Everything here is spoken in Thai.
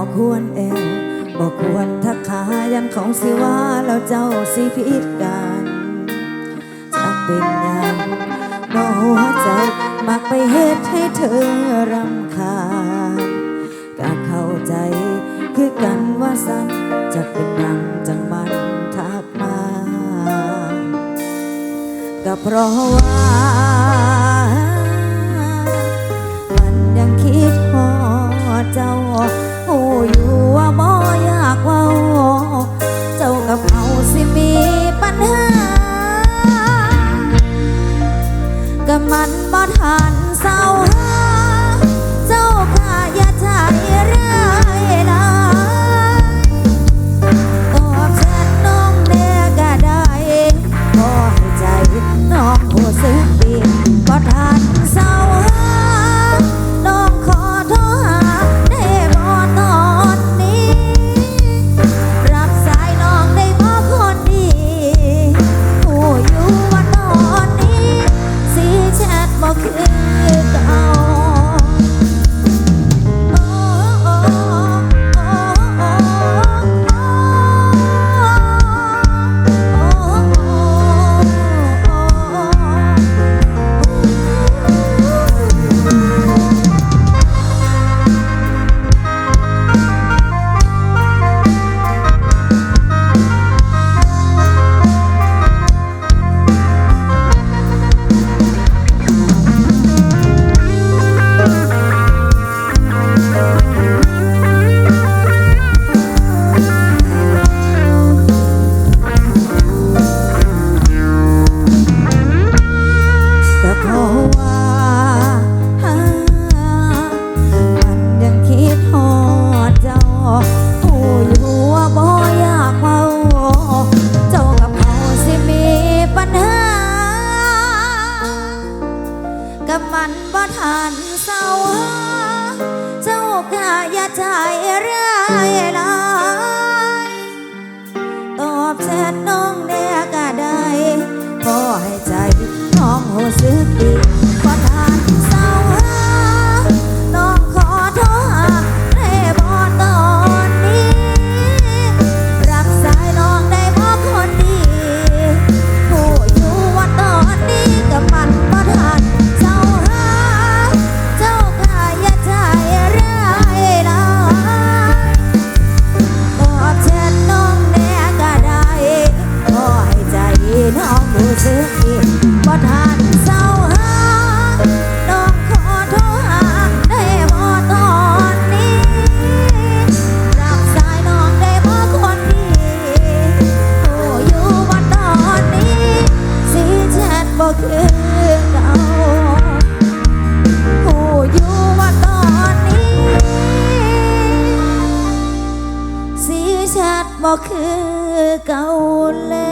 บอกควรเอวบอกควรทักขายันของสิวาแล้วเจ้าสิพิดกันจะเป็นยังบ่หัวใจมักไปเฮ็ดให้เธอรำคาญกะเข้าใจคือกันว่าสันจะเป็นยังจังมันทักมาก็เพราะว่า มันบ่ทันเศร้า ใจเรื่อยลา ก็คือเก่าแล้ว